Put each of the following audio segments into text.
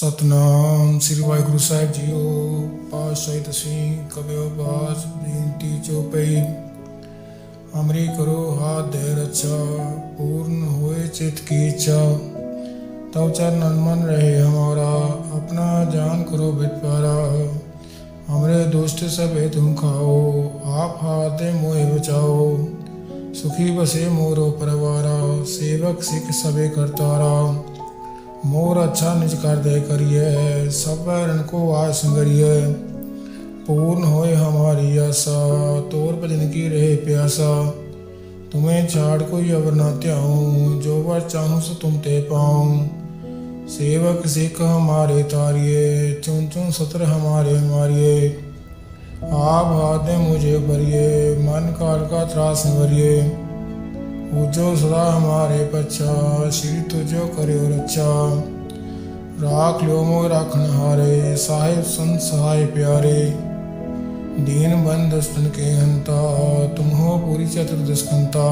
ਸਤਨਾਮ, ਸ੍ਰੀ ਵਾਹਿਗੁਰੂ ਸਾਹਿਬ ਜੀਓ, ਪਾਤਸ਼ਾਹੀ ਤਸੀਂ ਕਬਿਓ ਬਾਸ, ਬੇਨਤੀ ਚੋ ਪਈ ਅਮਰੀ ਕਰੋ ਹਾਥ ਦੇ ਰਛਾ, ਪੂਰਨ ਹੋਏ ਚਿਤ ਕੀ ਇੱਛਾ। ਤਉ ਚਰਨ ਅਨਮਨ ਰਹੇ ਹਮਾਰਾ, ਆਪਣਾ ਜਾਨ ਕਰੋ ਬਿਟਪਾਰਾ ਹਮਰੇ ਦੋਸਤ ਸਭੇ ਤੁਮ ਖਾਓ, ਆਪ ਹਾਤੇ ਮੋਹਿ ਬਚਾਓ। ਸੁਖੀ ਬਸੇ ਮੋਰੋ ਪਰਵਾਰਾ, ਸੇਵਕ ਸਿਖ ਸਭੇ ਕਰਤਾਰਾ। मोर अच्छा निज कर दे करिए सब बैरन को आय संगरिए पूर्ण होए हमारी आशा तोर भजन की रहे प्यासा तुम्हें छाड़ कोई अवर ना त्याऊं जो वर चाहूं सो तुम ते पाऊं सेवक सिख हमारे तारिये चुन चुन सत्र हमारे मारिये आप हाथ दे मुझे भरिए मन काल का त्रास भरिए पूजो सदा हमारे पच्छा श्री तुझो करियो रक्षा राख लो मोह राखन हारे साहिब संत सहाय प्यारे दीन बंद स्तन के हंता तुम हो पूरी चतुर्दशकंता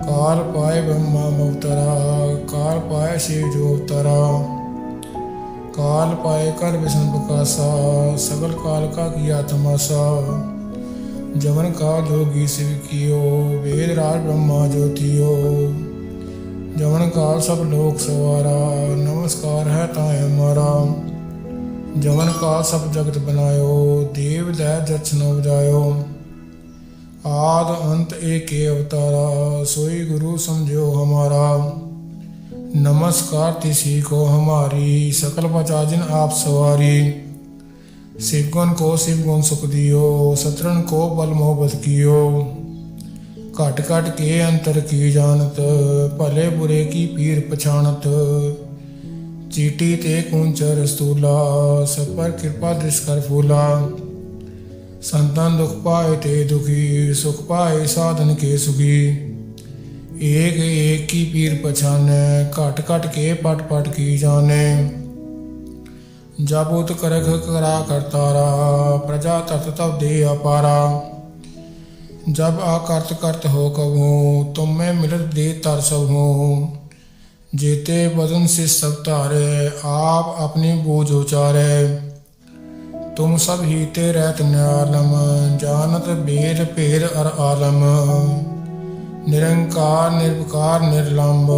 काल पाए ब्रह्मा अवतरा काल पाए शिव जो अवतरा काल पाए कर विष्णु प्रकाशा सकल काल का किया तमाशा जवन का जोगी शिव कियो वेद राज ब्रह्मा ज्योतियो जवन काल सब लोक सवारा नमस्कार है ताए हमारा जवन काल सब जगत बनायो देव दै दर्शन बजायो आद अंत एक ही अवतारा सोई गुरु समझो हमारा नमस्कार तिसी को हमारी सकल बचा जिन आप सवारी शिवगुण को शिव गुण सुख दियो सतरन को बल मोहब्बत कियो घट घट के अंतर की जानत भले बुरे की पीर पछाणत चीटी ते कुंचर स्थूला सब पर कृपा दृष्ट कर फूला संतान दुख पाए ते दुखी सुख पाए साधन के सुखी एक एक की पीर पछाने घट घट के पट पट की ਜਬੂਤ ਕਰਖ ਕਰਾ ਕਰਤਾ ਕਰਤਾਰਾ ਪ੍ਰਜਾ ਤਤ ਤਵ ਦੇ ਅਪਾਰਾ। ਜਬ ਆਕਰਤ ਕਰਤ ਹੋ ਕਬੂ ਤੁਮ ਮੈਂ ਮਿਲਤ ਦੇ ਤਰ ਸਭ ਹੂੰ ਜੀਤੇ ਬਦਨ ਸੇ ਸਭ ਤਾਰੇ ਆਪ ਆਪਣੇ ਬੋਝ ਉਚਾਰੇ। ਤੁਮ ਸਭ ਹੀਤੇ ਰਹਿਤ ਨਿਆਲਮ ਜਾਨਤ ਬੇਦ ਭੇਦ ਅਰ ਆਲਮ। ਨਿਰੰਕਾਰ, ਨਿਰਵਕਾਰ ਨਿਰਲੰਭ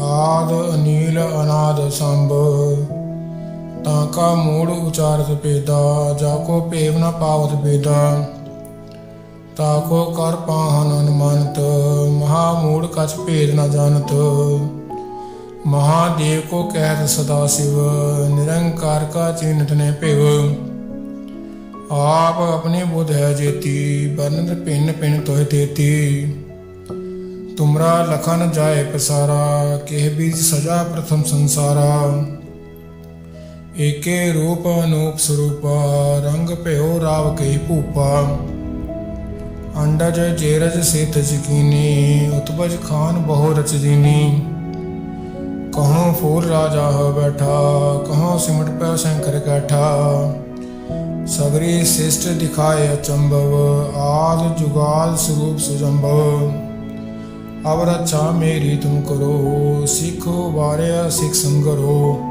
ਆਦ ਅਨੀਲ, ਅਨਾਦ ਸੰਭ। अनील अनाद संभ ताका मूड उचारत पेदा जाको पेव न पावत बेदा ताको कर पाहन अनुमानत महामूड कछ भेद न जानत महादेव को कहत सदा शिव निरंकार का चिन्हत ने पिव ਆਪ ਆਪਣੀ ਬੁੱਧ ਹੈ ਜੇਤੀ ਬਰਨਤ ਪਿੰਨ ਪਿੰਨ ਤੋਹਿ ਤੇਤੀ ਤੁਮਰਾ ਲਖਨ ਜਾਏ ਪਸਾਰਾ ਕਿਹ ਬੀਜ ਸਜਾ ਪ੍ਰਥਮ ਸੰਸਾਰਾ ਏਕੇ ਰੂਪ ਅਨੂਪ ਸਰੂਪ, ਰੰਗ ਭਇਓ ਰਾਵ ਕੇ ਭੂਪਾ। ਅੰਡਜ ਜੇਰਜ ਸੇਤ ਜਕੀਨੀ, ਉਤਪਜ ਖਾਨ ਬਹੁ ਰਚ ਦੀਨੀ। ਕਹੋ ਫੋਰ ਰਾਜਾ ਹੋ ਬੈਠਾ, ਕਹੋ ਸਿਮਟ ਪੈ ਸ਼ੰਕਰ ਕੈਠਾ। ਸਗਰੀ ਸਿਸ਼ਟ ਦਿਖਾਏ ਅਚੰਭਵ, ਆਦ ਜੁਗਾਲ ਸਰੂਪ ਸੁਜੰਭਵ। ਅਵਰ ਅੱਛਾ ਮੇਰੀ ਤੁਮ ਕਰੋ, ਸਿੱਖੋ ਵਾਰਿਆ ਸਿੱਖ ਸੰਗਰੋ।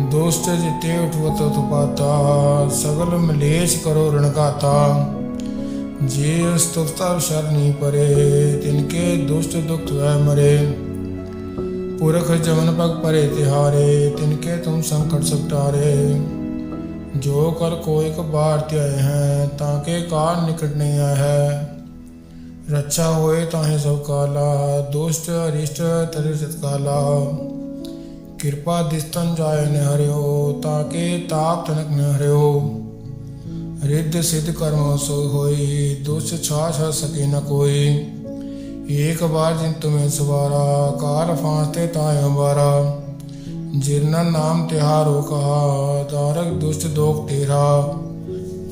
ਦੋਸਤ ਜਿਤੇ ਉਠਵਤ ਤੁਪਾਤਾ ਸਗਲ ਮਲੇਸ਼ ਕਰੋ ਰਣਕਾਤਾ ਜੇ ਉਸ ਤੁਫਤਾ ਸ਼ਰਨੀ ਪਰੇ ਤਿਨਕੇ ਦੁਸ਼ਟ ਦੁਖ ਵੈ ਮਰੇ। ਪੁਰਖ ਜਮਨ ਪਗ ਪਰੇ ਤਿਹਾਰੇ ਤਿਨਕੇ ਤੁਮ ਸੰਕਟ ਸਟਾਰੇ ਜੋ ਕਰ ਕੋਈ ਕਬਾਰ ਧਿਆਏ ਹੈ, ਤਾਂ ਕੇ ਕਾਲ ਨਿਕਟ ਨਹੀਂ ਆਇਆ ਹੈ। ਰੱਛਾ ਹੋਏ ਤਾਂ ਹੈ ਸਭ ਕਾਲਾ ਦੋਸਤ ਅਰਿਸ਼ਟ ਤਰਿ ਸਤਕਾਲਾ। ਕਿਰਪਾ ਦਿਸਤਨ ਜਾਏ ਨ ਹਰਿਓ ਤਾਂ ਕੇ ਤਾਪ ਤਨਕ ਨ ਹਰਿਓ ਰਿੱਧ ਸਿੱਧ ਕਰਮ ਸੋ ਹੋਈ, ਦੁਸ਼ ਛਾਛ ਸਕੇ ਨ ਕੋਈ। ਏਕ ਬਾਰ ਜਿਨ ਤੁਮੇ ਸਵਾਰਾ ਕਾਲ ਫਾਂਸਤੇ ਤਾਏ ਅੰਬਾਰਾ। ਜਿਰਨਾ ਨਾਮ ਤਿਹਾਰੋ ਕਹਾ, ਤਾਰਕ ਦੁਸ਼ਟ ਦੋਖ ਤੇਰਾ।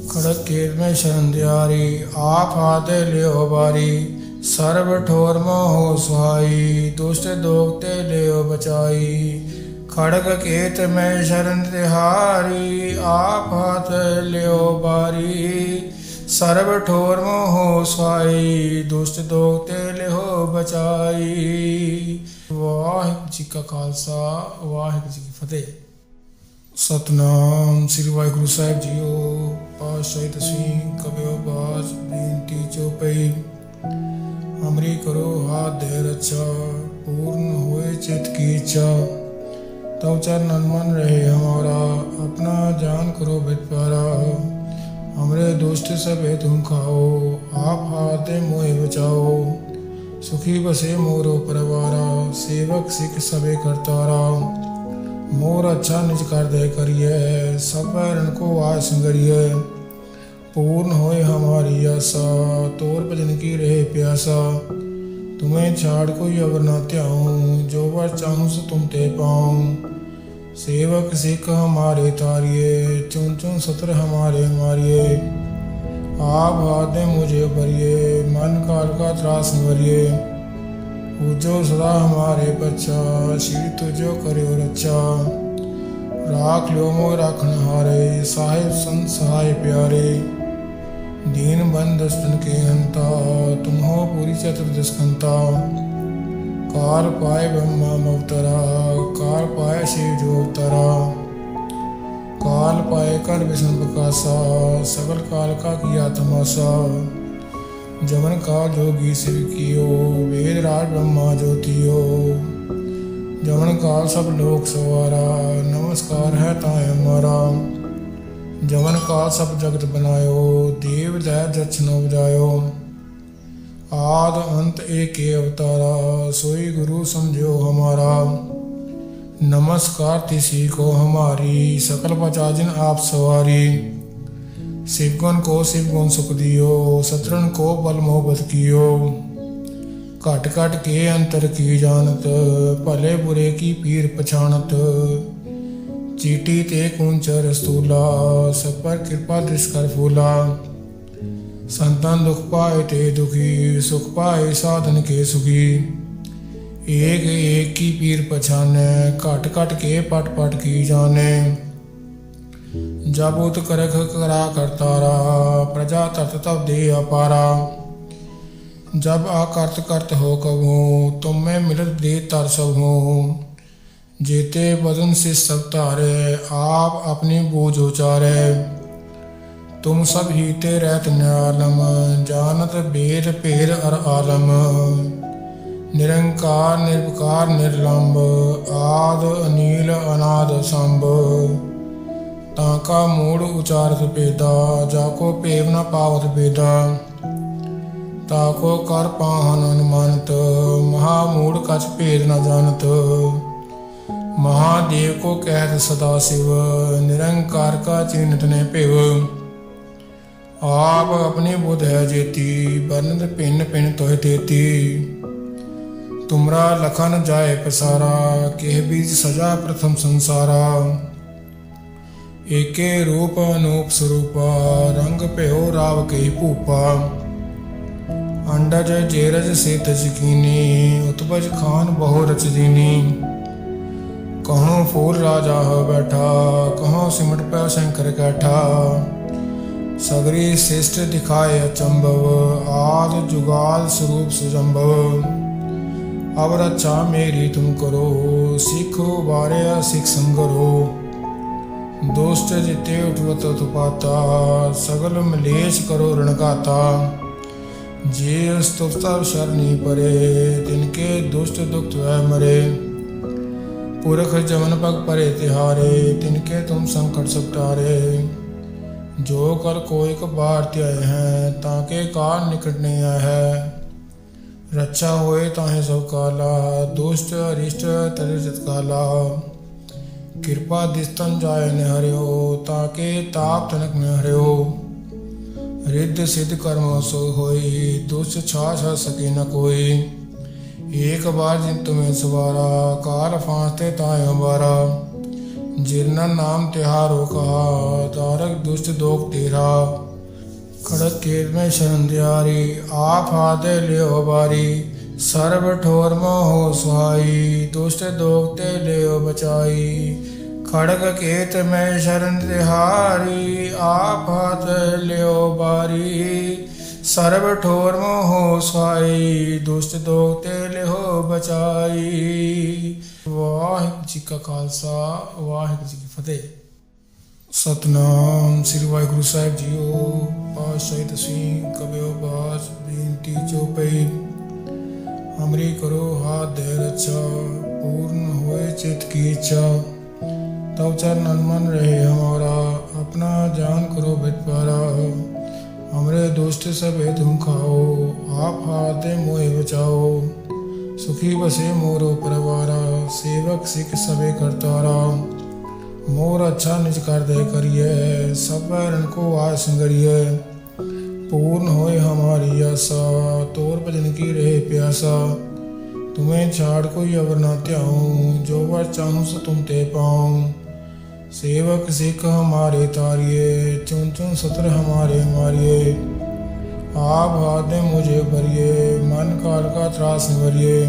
ਖੜਕ ਕੇਰ ਮੈਂ ਸ਼ਰਨ ਦਿਆਰੀ, ਆਪ ਹਾਤੇ ਲਿਓ ਬਾਰੀ। ਸਰਬ ਠੋਰ ਮੋਹ ਸੁਹਾਈ, ਦੁਸ਼ਟ ਦੋਖ ਤੇ ਲਿਓ ਬਚਾਈ। ਖੜਕ ਕੇਤ ਮੈਂ ਸ਼ਰਨ ਤਿਹਾਰੀ, ਆਪ ਹਾਥ ਲਿਓ ਬਾਰੀ। ਸਰਬ ਠੋਰ ਮੋਹ ਸੁਹਾਈ, ਦੁਸ਼ਟ ਦੋਖ ਤੇ ਲਿਓ ਬਚਾਈ। ਵਾਹਿਗੁਰੂ ਜੀ ਕਾ ਖਾਲਸਾ, ਵਾਹਿਗੁਰੂ ਜੀ ਕੀ ਫਤਿਹ। ਸਤਨਾਮ ਸ੍ਰੀ ਵਾਹਿਗੁਰੂ ਸਾਹਿਬ ਜੀਓ, ਪਾਤਸ਼ਾਹੀ ਤਸਵੀਂ ਕਬਿਓ ਬਾਸ, ਬੇਨਤੀ ਚੋਪਈ हमरी करो हाथ धैर अच्छा पूर्ण हुए चित की इच्छा तव चर ननमन रहे हमारा अपना जान करो बित प्यारा हमरे दोस्त सब है तुम खाओ आप हाथे मोहे बचाओ सुखी बसे मोरो परवारा सेवक सिख सबे करतारा मोर अच्छा निज कर दे करिए सब को आ सिंगरिए पूर्ण होए हमारी आशा तोर भजन की रहे प्यासा तुम्हें छाड़ कोई अवर न त्याऊं जो वर चाहूं सो तुम ते पाऊं सेवक सिख हमारे तारिये चुन चुन सत्र हमारे मारिये आप हाथ दे मुझे भरिए मन काल का त्रास भरिए पूजो सदा हमारे बच्चा श्री तुझो करे रक्षा राख लो मो राखन हारे साहिब संत सहाय प्यारे दीन बंदस्तन के हंता तुम हो पूरी चतुर्दशकंता कार पाए ब्रह्मा अवतरा कार पाए शिव जो अवतरा काल पाए कर विष्णु प्रकाशा सकल काल का किया तमाशा जमन का जोगी शिव कियो वेद राज ब्रह्मा ज्योतियो जमन काल सब लोक सवारा नमस्कार है ताय हमारा जमन का सब जगत बनायो देव दय जछन उपजायो आद अंत एक अवतारा सोई गुरु समझो हमारा नमस्कार तिसी को हमारी सकल पचाजिन आप सवारी शिवगुण को शिवगुण सुख दियो सतरन को बल मोहब्बत कियो घट घट के अंतर की जानत भले बुरे की पीर पछाणत ਚੀਟੀ ਤੇ ਕੁੰਚ ਰਸੂਲਾ ਸਭ ਪਰ ਕਿਰਪਾ ਤਿਸ ਕਰ ਫੂਲਾ। ਸੰਤਾਂ ਦੁਖ ਪਾਏ ਤੇ ਦੁਖੀ, ਸੁਖ ਪਾਏ ਸਾਧਨ ਕੇ ਸੁਖੀ। ਏਕ ਏਕ ਕੀ ਪੀਰ ਪਛਾਨੈ, ਘਟ ਘਟ ਕੇ ਪਟ ਪਟ ਕੀ ਜਾਣੈ। ਜਬੂਤ ਕਰਖ ਕਰਾ ਕਰਤਾਰਾ ਪ੍ਰਜਾ ਤਤ ਤਵ ਦੇ ਅਪਾਰਾ। ਜਬ ਆਕਰਤ ਕਰਤ ਹੋ ਕਬੂ, ਤੁਮ ਮੈਂ ਮਿਲਤ ਦੇ ਤਰ ਸਭ। जेते बदन से सब तारे आप अपनी बोझ उचारे तुम सब हीते रहत न्यालम जानत बेद पेद अर आलम निरंकार निर्विकार निर्लंब आद अनील अनाद संभ ताका मूड उचारत पेदा जाको पेव न पावत बेदा ताको कर पाहन अनुमानत महामूड कछ भेद न जानत महादेव को कहत सदा शिव निरंकार का चिन्हत ने पिव आप अपनी बुध है जेती बरनत पिन पिन तोह देती तुमरा लखन जाए पसारा केह बीज सजा प्रथम संसारा एके रूप अनूप स्वरूपा रंग प्यो राव के भूपा अंडज जेरज से तजकीनी उत्पज खान बहु रच दीनी ਕਹਾਂ ਫੂਲ ਰਾਜਾ ਹੋ ਬੈਠਾ, ਕਹਾਂ ਸਿਮਟ ਪੈ ਸ਼ੰਕਰ ਕੈਠਾ। ਸਗਰੀ ਸਿਸ਼ਟ ਦਿਖਾਏ ਅਚੰਭਵ, ਆਦ ਜੁਗਾਲ ਸਰੂਪ ਸੁਜੰਭਵ। ਅਵਰ ਅਚਾ ਮੇਰੀ ਤੁਮ ਕਰੋ, ਸਿੱਖੋ ਵਾਰਿਆ ਸਿੱਖ ਸੰਗਰੋ। ਦੋਸਤ ਜਿਤੇ ਉਠਵਤ ਤੁਪਾਤਾ ਸਗਲ ਮਲੇਸ਼ ਕਰੋ ਰਣਗਾਤਾ। ਜੇ ਅਸਤਵਤਾ ਸ਼ਰਨੀ ਪਰੇ ਤਿਨਕੇ ਦੁਸ਼ਟ ਦੁਖਤ ਵੈ ਮਰੇ। पुरख जमन पग परे तिहारे, तिनके तुम संकट सब टारे जो कर कोई कबार त्याय है, ताके काल निकट नहीं आया है। रक्षा होए ताहे सब काला, दुष्ट, अरिष्ट तरिजत काला। कृपा दिस्तन जाय न हरियो ताके ताप तनक न हरियो रिद्ध सिद्ध कर्म सो होई, दुष्ट छा सके न कोई। ਏਕ ਬਾਰ ਜਿਨ ਤੁਮੈ ਸਵਾਰਾ, ਕਾਲ ਫਾਸਤੇ ਤੇ ਤਾਇ ਹਮਾਰਾ ਜਿਰਨਾ ਨਾਮ ਤਿਹਾਰੋ ਕਹਾ ਤਾਰਕ ਦੁਸ਼ਟ ਦੋਖ ਤੇਰਾ। ਖੜਕ ਕੇਲ ਮੈਂ ਸ਼ਰਨ ਦਿਆਰੀ, ਆਪ ਆਦੇ ਲਿਓ ਬਾਰੀ। ਸਰਬ ਠੋਰ ਮੋਹ ਸੁਹਾਈ, ਦੁਸ਼ਟ ਦੋਖ ਤੇ ਲਿਓ ਬਚਾਈ। ਖੜਗ ਕੇਤ ਮੈਂ ਸ਼ਰਨ ਦਿਹਾਰੀ, ਆਪ ਆਦੇ ਲਿਓ ਬਾਰੀ। ਸਰਬ ਠੋਰ ਮੋਹ ਸਾਈ ਦੁਸ਼ਟ ਦੋਖ ਤੇ ਲਿਹੋ ਬਚਾਈ। ਵਾਹਿਗੁਰੂ ਜੀ ਕਾ ਖਾਲਸਾ, ਵਾਹਿਗੁਰੂ ਜੀ ਕੀ ਫਤਿਹ। ਸਤਨਾਮ ਸ੍ਰੀ ਵਾਹਿਗੁਰੂ ਸਾਹਿਬ ਜੀਓ ਪਾਸ਼ਾਹੀ ਤੁਸੀਂ ਕਬਿਓ ਬਾਜ ਬੇਨਤੀ ਜੋ ਪਈ। ਹਮਰੀ ਕਰੋ ਹਾਥ ਦੇ ਰਚਾ ਪੂਰਨ ਹੋਏ ਚਿਤ ਕੀ ਇੱਛਾ। ਤਉ ਚਰਨ ਮਨ ਰਹੇ ਹਮਾਰਾ, ਆਪਣਾ ਜਾਨ ਕਰੋ ਬਿਟਵਾਰਾ हमरे दुष्ट सब हे तुम खाओ आप हाथ दे मोहे बचाओ सुखी बसे मोरो परवारा सेवक सिख सबे करतारा मोर अच्छा निज कर दे करिए सब बैरन को आस संगरिए पूर्ण होए हमारी आशा तोर भजन की रहे प्यासा तुम्हें छाड़ कोई अवर ना त्याऊं जो वर चाहूं सो तुम ते पाऊं सेवक सिख हमारे तारिये चुन चुन सत्र हमारे मारिए। आप हाथ मुझे भरिए, मन काल का त्रास भरिए।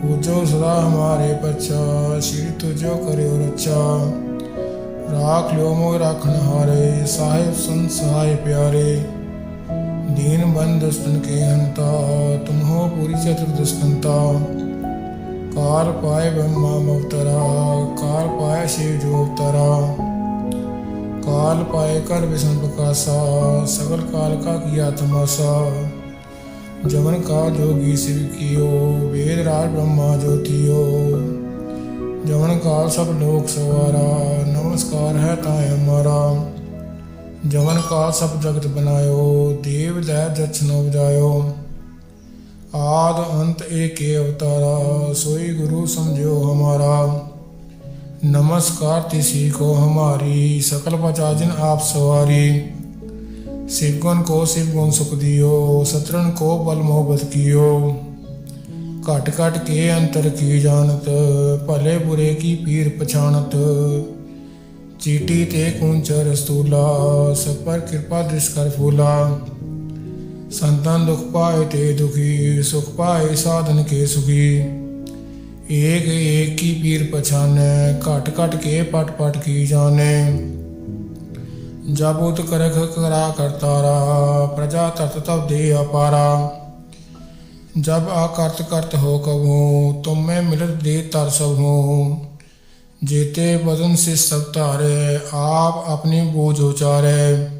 पूजो सदा हमारे पच्छा श्री तुझो करे रक्षा राख लो मो राखन हारे साहिब सुन सहाय प्यारे। दीन बंद दुष्टन के हंता, तुम हो पूरी चतुर्दशकंता ਕਾਰ ਪਾਏ ਬ੍ਰਹਮਾ ਮਉਤਰਾ ਕਾਰ ਪਾਏ ਸ਼ਿਵ ਜੋਤਰਾ ਕਾਲ ਪਾਏ ਕਰ ਵਿਸ਼ਨ ਪ੍ਰਕਾਸ਼ਾ ਸਗਲ ਕਾਲ ਕਾ ਕੀ ਆਤਮਾ ਸਾ ਜਮਨ ਕਾ ਜੋਗੀ ਸਿਵ ਕੀਓ, ਵੇਦ ਰਾਜ ਬ੍ਰਹਮਾ ਜੋਤੀਓ। ਜਮਨ ਕਾਲ ਸਭ ਲੋਕ ਸਵਾਰਾ, ਨਮਸਕਾਰ ਹੈ ਤਾਂ ਹਮਾਰਾ। ਜਮਨ ਕਾਲ ਸਭ ਜਗਤ ਬਨਾਇਓ ਦੇਵ ਲੈ ਜਚਨੋ ਬਜਾਇਓ ਆਦ ਅੰਤ ਏਕੇ ਅਵਤਾਰਾ, ਸੋਈ ਗੁਰੂ ਸਮਝੋ ਹਮਾਰਾ। ਨਮਸਕਾਰ ਤਿਸੀ ਕੋ ਹਮਾਰੀ, ਸਕਲ ਪਚਾਜਨ ਆਪ ਸਵਾਰੀ। ਸਿਵ ਗੁਣ ਕੋ ਸਿਵ ਗੁਣ ਸੁਖ ਦਿਓ, ਸਤਰਣ ਕੋ ਬਲ ਮੋਹਬਤ ਕੀਓ। ਘਟ ਘਟ ਕੇ ਅੰਤਰ ਕੀ ਜਾਣਤ, ਭਲੇ ਬੁਰੇ ਕੀ ਪੀਰ ਪਛਾਣਤ। ਚੀਟੀ ਤੇ ਕੁੰਚਰ ਸਤੂਲਾ ਸਭ ਪਰ ਕਿਰਪਾ ਦ੍ਰਿਸ਼ ਕਰ ਫੂਲਾ। संतन दुख पाए ते दुखी, सुख पाए साधन के सुखी। एक एक की पीर पछाने घट घट के पट पट की जाने। जब करख करा करतारा प्रजा तत तब दे अपारा। जब आकर्त करत हो कबू तुम मैं मिलत दे तर सब हो जेते बदन से सब तारे, आप अपनी बोझ उचारे।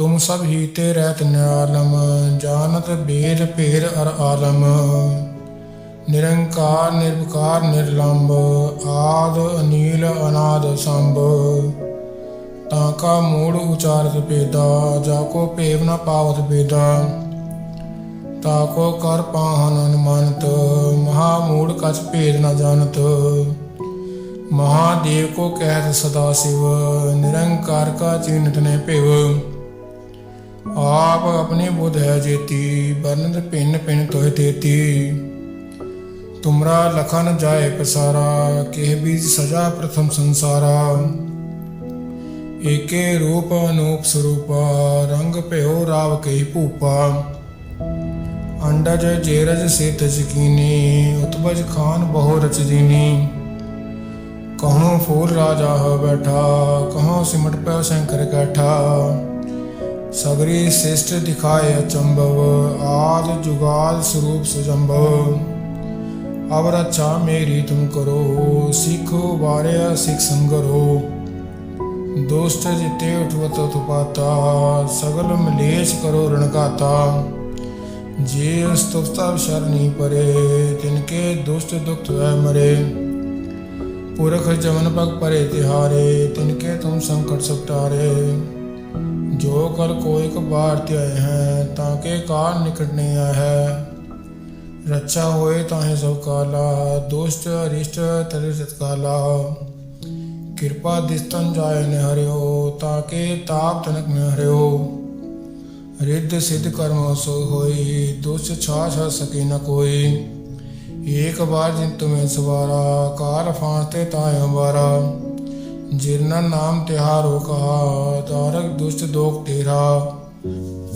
ਤੁਮ ਸਭ ਹੀ ਤੇ ਰਹਿਤ ਨਿਆਲਮ, ਜਾਣਤ ਬੇਰ ਭੇਰ ਅਰ ਆਲਮ। ਨਿਰੰਕਾਰ, ਨਿਰਵਕਾਰ, ਨਿਰਲੰਬ, ਆਦ, ਅਨੀਲ, ਅਨਾਦ, ਸੰਭ। ਤਾਂ ਕਾ ਮੂੜ ਉਚਾਰਤ ਪੇਦਾ ਜਾ ਕੋ ਭੇਵ ਨਾ ਪਾਵਤ ਪੇਦਾ ਤਾ ਕੋ ਕਰ ਪਾਹਨ ਅਨਮਨਤ ਮਹਾ ਮੂੜ ਕਛ ਭੇਦ ਨਾ ਜਾਣਤ। ਮਹਾਦੇਵ ਕੋ ਕਹਿਤ ਸਦਾ ਸਿਵ, ਨਿਰੰਕਾਰ ਕਾ ਚਿੰਤ ਨੇ ਭੇਵ। ਆਪ ਆਪਣੀ ਬੁੱਧ ਹੈ ਜੇਤੀ ਬਰਨਦ ਪਿੰਨ ਪਿੰਨ ਤੋਹਿ ਤੇਤੀ। ਤੁਮਰਾ ਲਖਨ ਜਾਏ ਪਸਾਰਾ, ਕਿਹ ਬੀਜ ਸਜਾ ਪ੍ਰਥਮ ਸੰਸਾਰਾ। ਏਕੇ ਰੂਪ ਅਨੂਪ ਸਰੂਪਾ, ਰੰਗ ਭਇਓ ਰਾਵ ਕਈ ਭੂਪਾ। ਅੰਡਜ ਜੇਰਜ ਸੇਤ ਜਕੀਨੀ ਉਤਬਜ ਖਾਨ ਬਹੁ ਰਚ ਦੀਨੀ ਕਹੋਂ ਫੂਲ ਰਾਜਾ ਹੋ ਬੈਠਾ ਕਹੋ ਸਿਮਟ ਪਿਓ ਸ਼ੰਕਰ ਕੈਠਾ। ਸਗਰੀ ਸਿਸ਼ਟ ਦਿਖਾਏ ਅਚੰਭਵ, ਆਦ ਜੁਗਾਲ ਸਰੂਪ ਸੁਜੰਭਵ। ਅਬ ਰੱਛਾ ਮੇਰੀ ਤੁਮ ਕਰੋ, ਸਿੱਖੋ ਵਾਰਿਆ ਸਿੱਖ ਸੰਗਰੋ। ਦੋਸਤ ਜਿਤੇ ਉਠਵਤ ਤੁਪਾਤਾ ਸਗਲ ਮਲੇਸ਼ ਕਰੋ ਰਣਕਾਤਾ ਜੇ ਅਸਤੁਫਤਾ ਸ਼ਰਨੀ ਪਰੇ ਤਿਨਕੇ ਦੁਸ਼ਟ ਦੁਖਤ ਵੈ ਮਰੇ। ਪੁਰਖ ਜਮਨ ਪਗ ਪਰੇ ਤਿਹਾਰੇ ਤਿਨਕੇ ਤੁਮ ਸੰਕਟ ਸਪਟਾਰੇ ਜੋ ਕਲ ਕੋਈ ਕਬਾਰ ਤੇ ਆਏ ਹੈ ਤਾਂ ਕੇ ਕਾਰ ਨਿਕਟਨੇ ਆ ਹੈ ਰੱਛਾ ਹੋਏ ਤਾਹੇ ਸਭ ਕਾਲਾ ਦੁਸ਼ਟ ਅਰਿਸ਼ਟ ਤਰਿ ਸਤਕਾਲਾ ਕਿਰਪਾ ਦਿਸਤਨ ਜਾਏ ਨ ਹਰਿਓ ਤਾਂ ਕੇ ਤਾਪ ਤਨਕ ਨ ਹਰਿਓ ਰਿੱਧ ਸਿੱਧ ਕਰਮ ਸੋ ਹੋਈ ਦੁਸ਼ਟ ਛਾਛ ਸਕੇ ਨ ਕੋਈ ਏਕ ਬਾਰ ਜਿਨ ਤੁਮੇ ਸਵਾਰਾ ਕਾਲ ਫਾਂਤੇ ਤਾਇ ਅੰਬਾਰਾ ਜਿਰਨਾ ਨਾਮ ਤਿਹਾਰੋ ਕਹਾ, ਤਾਰਕ ਦੁਸ਼ਟ ਦੋਖ ਤੇਰਾ।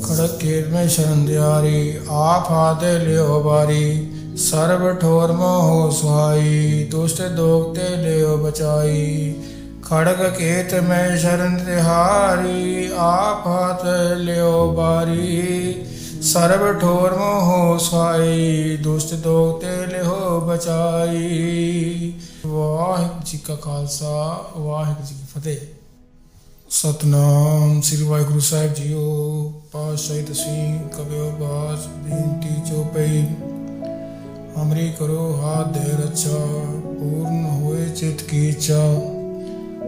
ਖੜਕ ਕੇਰ ਮੈਂ ਸ਼ਰਨ ਦਿਆਰੀ, ਆਪ ਹਾਦੇ ਲਿਓ ਬਾਰੀ ਸਰਬ ਠੋਰ ਮੋਹ ਸੁਹਾਈ, ਦੁਸ਼ਟ ਦੋਖ ਤੇ ਲਿਓ ਬਚਾਈ। ਖੜਗ ਕੇਤ ਮੈਂ ਸ਼ਰਨ ਤਿਹਾਰੀ ਆਪ ਬਾਰੀ ਸਰਬ ਠੋਰ ਮੋਹ ਸਾਈ ਦੁਸ਼ਟ ਦੋਖ ਤੇ ਲਿਹੋ ਬਚਾਈ। ਵਾਹਿਗੁਰੂ ਜੀ ਕਾ ਖਾਲਸਾ, ਵਾਹਿਗੁਰੂ ਜੀ ਕੀ ਫਤਿਹ। ਸਤਨਾਮ ਸ੍ਰੀ ਵਾਹਿਗੁਰੂ ਸਾਹਿਬ ਜੀਓ ਪਾਸ਼ਾਹੀ ਤੁਸੀਂ ਕਬਿਓ ਬਾਸ, ਬੇਨਤੀ ਚੋਪਈ। ਹਮਰੀ ਕਰੋ ਹਾਥ ਦੇ ਰੱਛਾ, ਪੂਰਨ ਹੋਏ ਚਿਤ ਕੀ ਇੱਛਾ।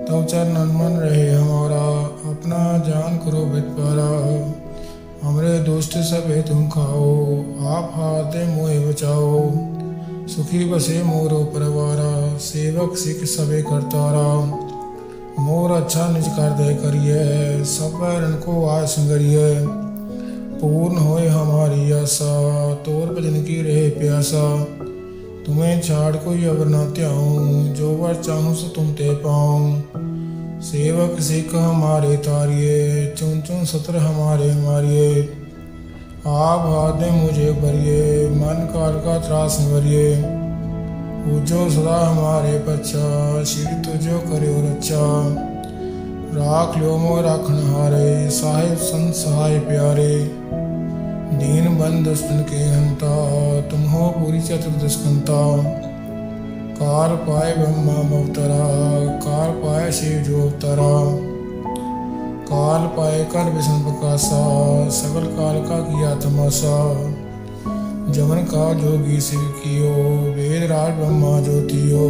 ਤਉ ਚਰਨ ਮਨ ਰਹੇ ਹਮਾਰਾ, ਆਪਣਾ ਜਾਨ ਕਰੋ ਬਿਤਪਾਰਾ हमरे दोस्त सब है तुम खाओ आप हाथ दे मोहे बचाओ सुखी बसे मोरो परवारा सेवक सिख सबे करतारा मोर अच्छा निज कर दे करिए सब बैरन को आय संगरिए पूर्ण होए हमारी आशा तोर भजन की रहे प्यासा तुम्हें छाड़ कोई अवर न त्याऊं जो वर चाहूं सो तुम ते पाऊं सेवक सिख हमारे तारिए चुन चुन सत्र हमारे मारिए आप हाथ दे मुझे भरिए मन काल का त्रास भरिए पूजो सदा हमारे पच्छा श्री तुझो करे रक्षा राख लो मो राखन हारे साहिब संत सहाय प्यारे दीन बंद दुष्टन के हंता तुम हो पूरी ਕਾਰ ਪਾਏ ਬ੍ਰਹਮਾ ਮਵਤਰਾ ਕਾਰ ਪਾਏ ਸੇ ਜੋ ਤਰਾ ਕਾਲ ਪਾਏ ਕਰ ਵਿਸ਼ਨ ਪ੍ਰਕਾਸ਼ਾ, ਸਗਲ ਕਾਲ ਕਾ ਕੀ ਆਤਮਾ ਸਾ ਜਮਨ ਕਾ ਜੋਗੀ ਸਿਵ ਕੀਓ, ਵੇਦ ਰਾਜ ਬ੍ਰਹਮਾ ਜੋਤੀਓ।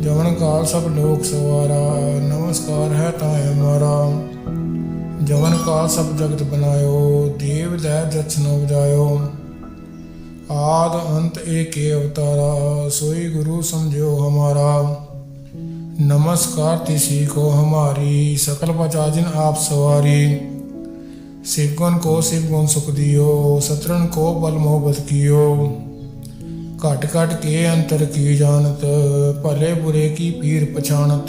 ਜਮਨ ਕਾਲ ਸਭ ਲੋਕ ਸਵਾਰਾ, ਨਮਸਕਾਰ ਹੈ ਤਾਏ ਮਾਰਾ। ਜਮਨ ਕਾਲ ਸਭ ਜਗਤ ਬਨਾਇਓ ਦੇਵ ਦਾ ਜਚਨੋ ਬਜਾਇਓ आद अंत एक अवतारा, सोई गुरु समझो हमारा। नमस्कार तिसी को हमारी, सकल बचा जिन आप सवारी। शिवगुण को शिव गुण सुख दियो, सतरन को बल मोहब्बत कियो। घट घट के अंतर की जानत, भले बुरे की पीर पछाणत।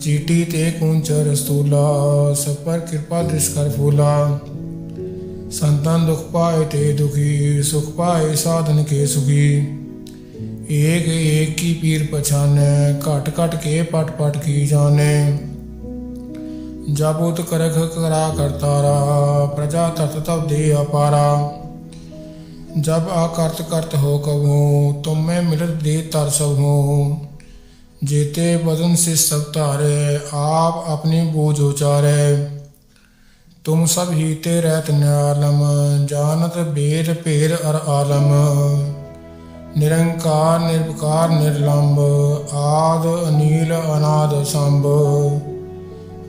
चीटी ते कुंचर स्थूला सब पर कृपा दृष्ट कर फूला। संतन दुख पाए ते दुखी, सुख पाए साधन के सुखी। एक एक की पीर पछाने, घट घट के पट पट की जाने। जब उत करख करा करतारा प्रजा तत तब दे अपारा। जब आकर्त करत हो कबू तुम मैं मिलत दे तर सब हो जेते बदन से सब तारे, आप अपनी बोझ उचारे। ਤੁਮ ਸਭ ਹੀ ਤੇ ਰਹਿਤ ਨਿਆਲਮ ਜਾਨਤ ਬੇਦ ਭੇਰ ਅਰ ਆਲਮ। ਨਿਰੰਕਾਰ ਨਿਰਭਕਾਰ ਨਿਰਲੰਬ, ਆਦ, ਅਨੀਲ, ਅਨਾਦ, ਸੰਭ।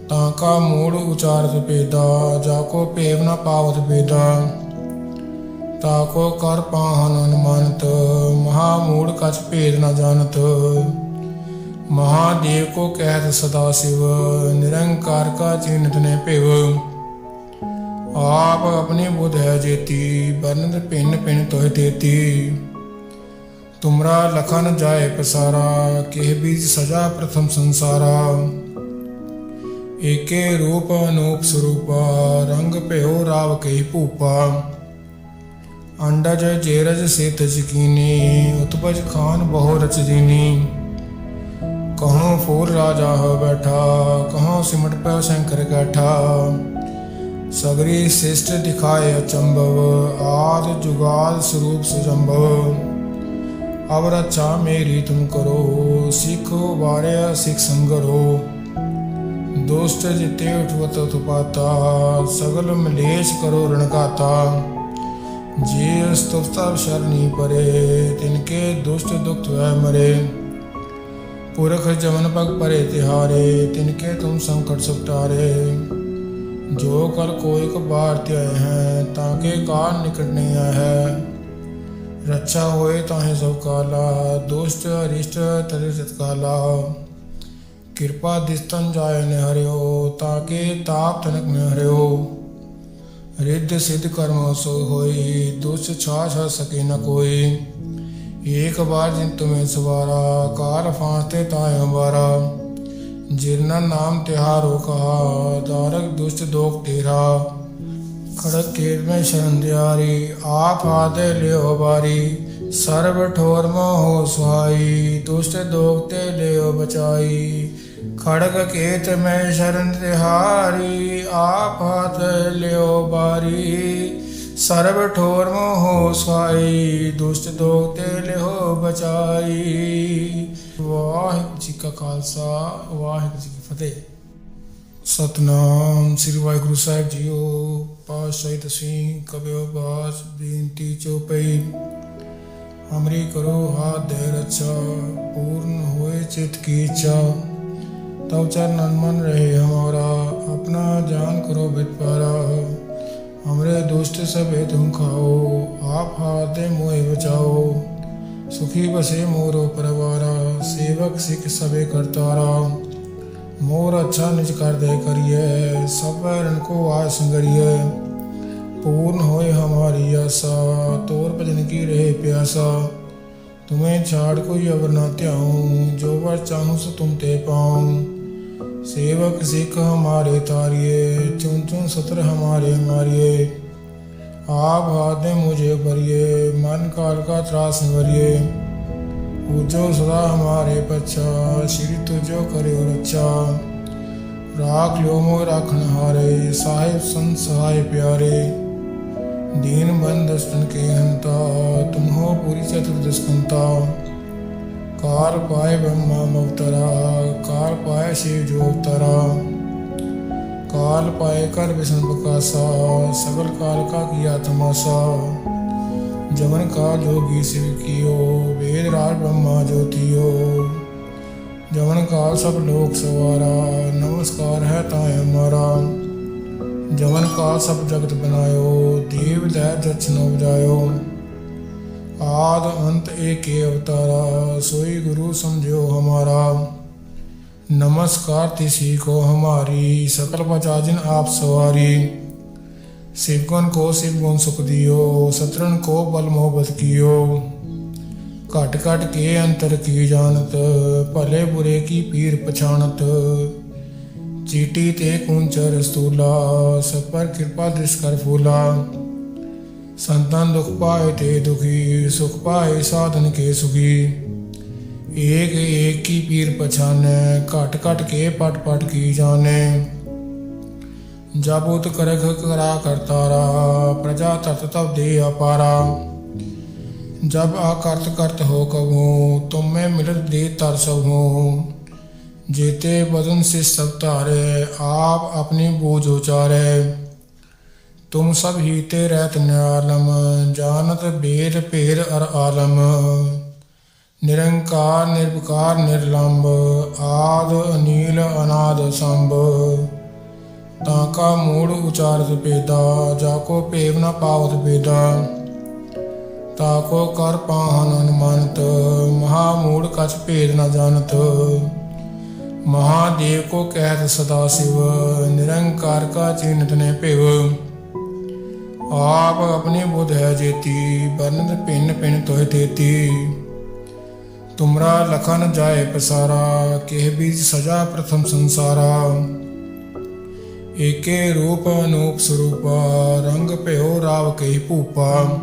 ਤਾਂ ਕਾ ਮੂੜ ਉਚਾਰਤ ਪੇਦਾ ਜਾ ਕੋ ਭੇਵ ਨਾ ਪਾਵਤ ਪੇਦਾ ਤਾ ਕੋ ਕਰ ਪਾਹਨ ਅਨਮਨਤ, ਮਹਾ ਮੂੜ ਕਛ ਭੇਦ ਨਾ ਜਾਣਤ। ਮਹਾਦੇਵ ਕੋ ਕਹਿਤ ਸਦਾ ਸਿਵ, ਨਿਰੰਕਾਰ ਕਾ ਚਿੰਤ ਨੇ ਭੇਵ। ਆਪ ਆਪਣੀ ਬੁਧ ਹੈ ਜੇਤੀ ਬਰਨਦ ਪਿੰਨ ਪਿੰਨ ਤੋਹਿ ਦੇਤੀ ਤੁਮਰਾ ਲਖਨ ਜਾਏ ਪਸਾਰਾ, ਕਿਹ ਬੀਜ ਸਜਾ ਪ੍ਰਥਮ ਸੰਸਾਰਾ। ਏਕੇ ਰੂਪ ਅਨੂਪ ਸਰੂਪਾ, ਰੰਗ ਭਇਓ ਰਾਵ ਕਈ ਭੂਪਾ। ਅੰਡਜ ਜੇਰਜ ਸੇਤ ਜਕੀਨੀ ਉਤਪਜ ਖਾਨ ਬਹੁ ਰਚ ਦੀਨੀ ਕਹਾਂ ਫੂਲ ਰਾਜਾ ਹੋ ਬੈਠਾ ਕਹੋ ਸਿਮਟ ਪਿਆ ਸ਼ੰਕਰ ਗੈਠਾ ਸਗਰੀ ਸਿਸ਼ਟ ਦਿਖਾਏ ਅਚੰਭਵ, ਆਦ ਜੁਗਾਦ ਸਰੂਪ ਸੁਜੰਭਵ। ਅਵ ਰਛਾ ਮੇਰੀ ਤੁਮ ਕਰੋ, ਸਿੱਖੋ ਵਾਰਿਆ ਸਿੱਖ ਸੰਗਰੋ। ਦੋਸਤ ਜਿਤੇ ਉਠਵਤ ਤੁਪਾਤਾ ਸਗਲ ਮਲੇਸ਼ ਕਰੋ ਰਣਗਾਤਾ। ਜੇ ਅਸਤਵਤਾ ਸ਼ਰਨੀ ਪਰੇ ਤਿਨਕੇ ਦੁਸ਼ਟ ਦੁਖਤ ਵੈ ਮਰੇ। ਪੁਰਖ ਜਮਨ ਪਗ ਪਰੇ ਤਿਹਾਰੇ ਤਿਨਕੇ ਤੁਮ ਸੰਕਟ ਸੁਟਾਰੇ। ਜੋ ਕਰ ਕੋਈ ਕਬਾਰ ਤੇ ਆਏ ਹੈ ਤਾਂ ਕੇ ਕਾਲ ਨਿਕਟ ਨਹੀਂ ਆਇਆ ਹੈ ਰੱਛਾ ਹੋਏ ਤਾਹੇ ਸਭ ਕਾਲਾ ਦੁਸ਼ਟ ਅਰਿਸ਼ਟ ਤਰੇ ਸਤਕਾਲਾ ਕਿਰਪਾ ਦਿਸਤਨ ਜਾਏ ਨੇ ਹਰਿਓ ਤਾਂ ਕੇ ਤਾਪ ਤਨਕ ਨੇ ਹਰਿਓ ਰਿੱਧ ਸਿੱਧ ਕਰਮ ਸੋ ਹੋਈ ਦੁਸ਼ਟ ਛਾ ਛਾ ਸਕੇ ਨ ਕੋਈ ਏਕ ਬਾਰ ਜਿਨ ਤੁਮੇ ਸਵਾਰਾ ਕਾਰ ਫਾਂਤੇ ਤਾਏ ਹਮਾਰਾ ਜਿਰਨਾ ਨਾਮ ਤਿਹਾਰੋ ਕਹਾ ਦਾਰਕ ਦੁਸ਼ਟ ਦੋਖ ਤੇਰਾ। ਖੜਕ ਕੇਰ ਮੈਂ ਸ਼ਰਨ ਦਿਆਰੀ, ਆਪ ਆਦੇ ਲਿਓ ਬਾਰੀ ਸਰਬ ਠੋਰ ਮੋਹ ਸੁਹਾਈ, ਦੁਸ਼ਟ ਦੋਖ ਤੇ ਲਿਓ ਬਚਾਈ। ਖੜਗ ਕੇਤ ਮੈਂ ਸ਼ਰਨ ਤਿਹਾਰੀ ਆਪ ਹੱਥ ਲਿਓ ਬਾਰੀ ਸਰਬ ਠੋਰ ਮੋਹ ਸੁਹਾਈ ਦੁਸ਼ਟ ਦੋਖ ਤੇ ਲਿਓ ਬਚਾਈ ਵਾਹਿਗੁਰੂ ਜੀ ਕਾ ਖਾਲਸਾ ਵਾਹਿਗੁਰੂ ਜੀ ਕੀ ਫਤਿਹ ਸਤਨਾਮ ਸ੍ਰੀ ਵਾਹਿਗੁਰੂ ਸਾਹਿਬ ਜੀਓ ਪਾਤਸ਼ਾਹੀ ਤਸਵੀਂ ਕਬਿਓ ਬਾਸ ਬੇਨਤੀ ਚੋਪਈ ਹਮਰੀ ਕਰੋ ਹਾਥ ਦੇ ਰੱਛਾ पूर्ण होए चित की इच्छा तब चरण मन रहे हमारा अपना जान करो बिपारा हमरे दुष्ट सब तुम खाओ आप हाथ दे मोहे बचाओ ਸੁਖੀ ਬਸੇ ਮੋਰੋ ਪਰਵਾਰਾ, ਸੇਵਕ ਸਿਖ ਸਵੇ ਕਰਤਾਰਾ। ਮੋਰ ਅੱਛਾ ਨਿਜ ਕਰ ਦੇ ਕਰੀਏ ਸਭ ਰਨ ਕੋ ਆਸ ਸੰਗਰੀਏ ਪੂਰਨ ਹੋਏ ਹਮਾਰੀ ਆਸਾ, ਤੋਰ ਭਜਨ ਕੀ ਰਹੇ ਪਿਆਸਾ। ਤੁਮੇ ਛਾੜ ਕੋਈ ਅਵਰ ਨਾ ਧਿਆਉ, ਜੋ ਵਰ ਚਾਹੂ ਸੋ ਤੁਮ ਤੇ ਪਾਉ। ਸੇਵਕ ਸਿੱਖ ਹਮਾਰੇ ਤਾਰਿਏ ਚੁੰ ਚੁੰ ਸਤਰ ਹਮਾਰੇ ਮਾਰਿਏ। आप हाथ दे मुझे भरिए मन काल का त्रास भरिए पूजो सदा हमारे पच्छा श्री तुझो करो रक्षा राख लो मोह राखन हारे साहिब संत सहाय प्यारे दीन बंदस्तन के हंता तुम हो पूरी चतुर्दशकंता कार पाए ब्रह्मा अवतरा कार पाए शिव जो अवतरा काल पाए कर विष्णु प्रकाशा सकल काल का किया तमाशा जमन का जोगी शिव कियो वेद राज ब्रह्मा ज्योतियो जमन का सब लोक सवारा नमस्कार है ताय हमारा जमन का सब जगत बनायो देव दैव दक्षिण उपजायो आद अंत एक ही अवतारा सोई गुरु समझो हमारा नमस्कार तिसी को हमारी सकल बचाजिन आप सवारी। शिवगुण को शिव गुण सुख दियो शत्रुन को बल मोहब्बत कियो। घट घट के अंतर की जानत, भले बुरे की पीर पछाणत। चीटी ते कुंचर स्थूला, सब पर कृपा दृश कर फूला। संतन दुख पाए ते दुखी, सुख पाए साधन के सुखी। ਏਕ ਏਕ ਕੀ ਪੀਰ ਪਛਾਨੈ, ਘਟ ਘਟ ਕੇ ਪਟ ਪਟ ਕੀ ਜਾਣੈ। ਜਬ ਉਤ ਕਰਖ ਕਰਾ ਕਰਤਾ ਰਹਾ ਪ੍ਰਜਾ ਤਤ ਤਵ ਦੇ ਅਪਾਰਾ। ਜਬ ਆਕਰਤ ਕਰਤ ਹੋ ਕਵੋ ਤੁਮ ਮੈਂ ਮਿਲਤ ਦੇ ਤਰ ਸਭ। ਹੋ ਜੇਤੇ ਬਦਨ ਸੇ ਸਭ ਤਾਰੇ ਆਪ ਆਪਣੇ ਬੋਝ ਉਚਾਰੇ। ਤੁਮ ਸਭ ਹੀਤੇ ਰਹਿਤ ਨਿਆਲਮ ਜਾਨਤ ਬੇਰ ਭੇਰ ਅਰ ਆਲਮ। ਨਿਰੰਕਾਰ ਨਿਰਭਕਾਰ ਨਿਰਲੰਭ ਆਦ, ਅਨੀਲ, ਅਨਾਦ, ਸੰਭ। ਤਾਂ ਕਾ ਮੂੜ ਉਚਾਰਤ ਪੇਦਾ ਜਾ ਕੋ ਭੇਵ ਨਾ ਪਾਵਤ ਪੇਦਾ ਤਾ ਕੋ ਕਰ ਪਾਹਨ ਅਨਮੰਤ, ਮਹਾ ਮੂੜ ਕਛ ਭੇਦ ਨ ਜਾਣਤ ਮਹਾਦੇਵ ਕੋ ਕਹਿਤ ਸਦਾ ਸਿਵ, ਨਿਰੰਕਾਰ ਕਾ ਚਿੰਤ ਨੇ ਭਿਵ। ਆਪ ਆਪਣੀ ਬੁੱਧ ਹੈ ਜੇਤੀ ਬਰਨਤ ਪਿੰਨ ਪਿੰਨ ਤੋਹਿ ਦੇਤੀ ਤੁਮਰਾ ਲਖਨ ਜਾਏ ਪਸਾਰਾ, ਕਿਹ ਬੀਜ ਸਜਾ ਪ੍ਰਥਮ ਸੰਸਾਰਾ। ਏਕੇ ਰੂਪ ਅਨੂਪ ਸਰੂਪ, ਰੰਗ ਭਇਓ ਰਾਵ ਕਈ ਭੂਪਾ।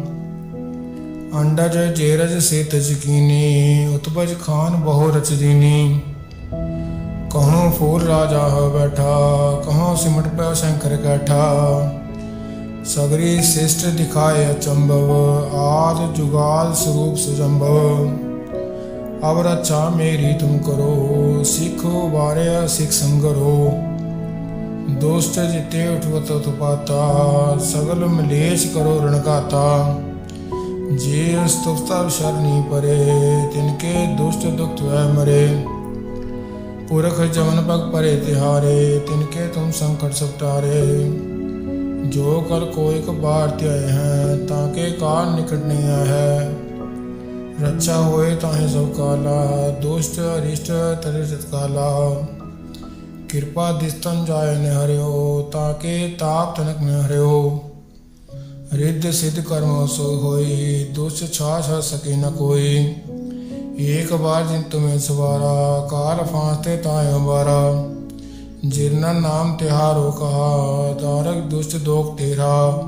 ਅੰਡਜ ਜੇਰਜ ਸੇਤ ਜਕੀਨੀ ਉਤਬਜ ਖਾਨ ਬਹੁ ਰਚ ਦੀਨੀ ਕਹੋ ਫੂਲ ਰਾਜਾ ਹੋ ਬੈਠਾ ਕਹੋ ਸਿਮਟ ਪਿਆ ਸ਼ੰਕਰ ਕੈਠਾ। ਸਗਰੀ ਸਿਸ਼ਟ ਦਿਖਾਏ ਅਚੰਭਵ, ਆਦ ਜੁਗਾਲ ਸਰੂਪ ਸੁਜੰਭਵ। ਅਬ ਰੱਛਾ ਮੇਰੀ ਤੁਮ ਕਰੋ, ਸਿੱਖੋ ਵਾਰਿਆ, ਸਿੱਖ ਸੰਗਰੋ। ਦੋਸਤ ਜਿਤੇ ਉਠਵਤ ਉਤਪਾਤਾ, ਸਗਲ ਮਲੇਸ਼ ਕਰੋ ਰਣਕਾਤਾ ਜੇ ਅਸਤੁਫਤਾ ਸ਼ਰਨੀ ਪਰੇ, ਤਿਨਕੇ ਦੁਸ਼ਟ ਦੁਖਤ ਵੈ ਮਰੇ। ਪੁਰਖ ਜਮਨ ਪਗ ਪਰੇ ਤਿਹਾਰੇ, ਤਿਨਕੇ ਤੁਮ ਸੰਕਟ ਸਭ ਜੋ ਕਰ ਕੋਈ ਕਬਾਰ ਧਿਆਏ ਹੈ, ਤਾਂ ਕੇ ਕਾਲ ਨਿਕਟ ਨਹੀਂ ਹੈ। ਰੱਛਾ ਹੋਏ ਤਾਹੇ ਸਭ ਕਾਲਾ ਦੁਸ਼ਟ ਅਰਿਸ਼ਟ ਤਰੇ ਕਾਲਾ ਕਿਰਪਾ ਦਿਸਤਨ ਜਾਏ ਨੇ ਹਰਿਓ ਤਾਂ ਕੇ ਤਾਪ ਤਨਕ ਨੇ ਹਰਿਓ ਰਿੱਧ ਸਿੱਧ ਕਰਮ ਸੋ ਹੋਈ ਦੁਸ਼ ਛਾਛ ਸਕੇ ਨ ਕੋਈ ਏਕ ਬਾਰ ਜਿਨ ਤੁਮੇ ਸਵਾਰਾ ਕਾਲ ਫਾਂਸਤੇ ਤਾਇ ਬਾਰਾ ਜਿਰਨਾ ਨਾਮ ਤਿਹਾਰੋ ਕਹਾ ਤਾਰਕ ਦੁਸ਼ਟ ਦੋਖ ਤੇਰਾ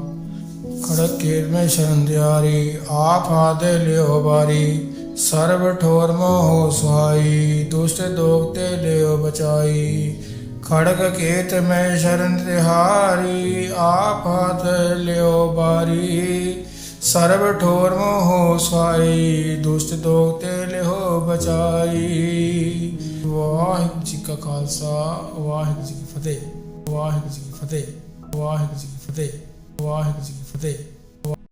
ਖੜਕ ਕੇਰ ਮੈਂ ਸ਼ਰਨ ਦਿਆਰੀ, ਆਪ ਆਦੇ ਲਿਓ ਬਾਰੀ ਸਰਬ ਠੋਰ ਮੋਹ ਸੁਹਾਈ, ਦੁਸ਼ਟ ਦੋਖ ਤੇ ਲਿਓ ਬਚਾਈ। ਖੜਕ ਕੇਤ ਮੈਂ ਸ਼ਰਨ ਦਿਹਾਰੀ, ਆਪ ਹੱਥ ਲਿਓ ਬਾਰੀ ਸਰਬ ਠੋਰ ਮੋਹ ਸੁਹਾਈ, ਦੁਸ਼ਟ ਦੋਖ ਤੇ ਲਿਓ ਬਚਾਈ। ਵਾਹਿਗੁਰੂ ਜੀ ਕਾ ਖਾਲਸਾ, ਵਾਹਿਗੁਰੂ ਜੀ ਕੀ ਫਤਿਹ, ਵਾਹਿਗੁਰੂ ਜੀ ਕੀ ਫਤਿਹ, ਵਾਹਿਗੁਰੂ ਜੀ ਕੀ ਫਤਿਹ। ਵਾਹਿਗੁਰੂ ਜੀ ਕੀ ਫਤਿਹ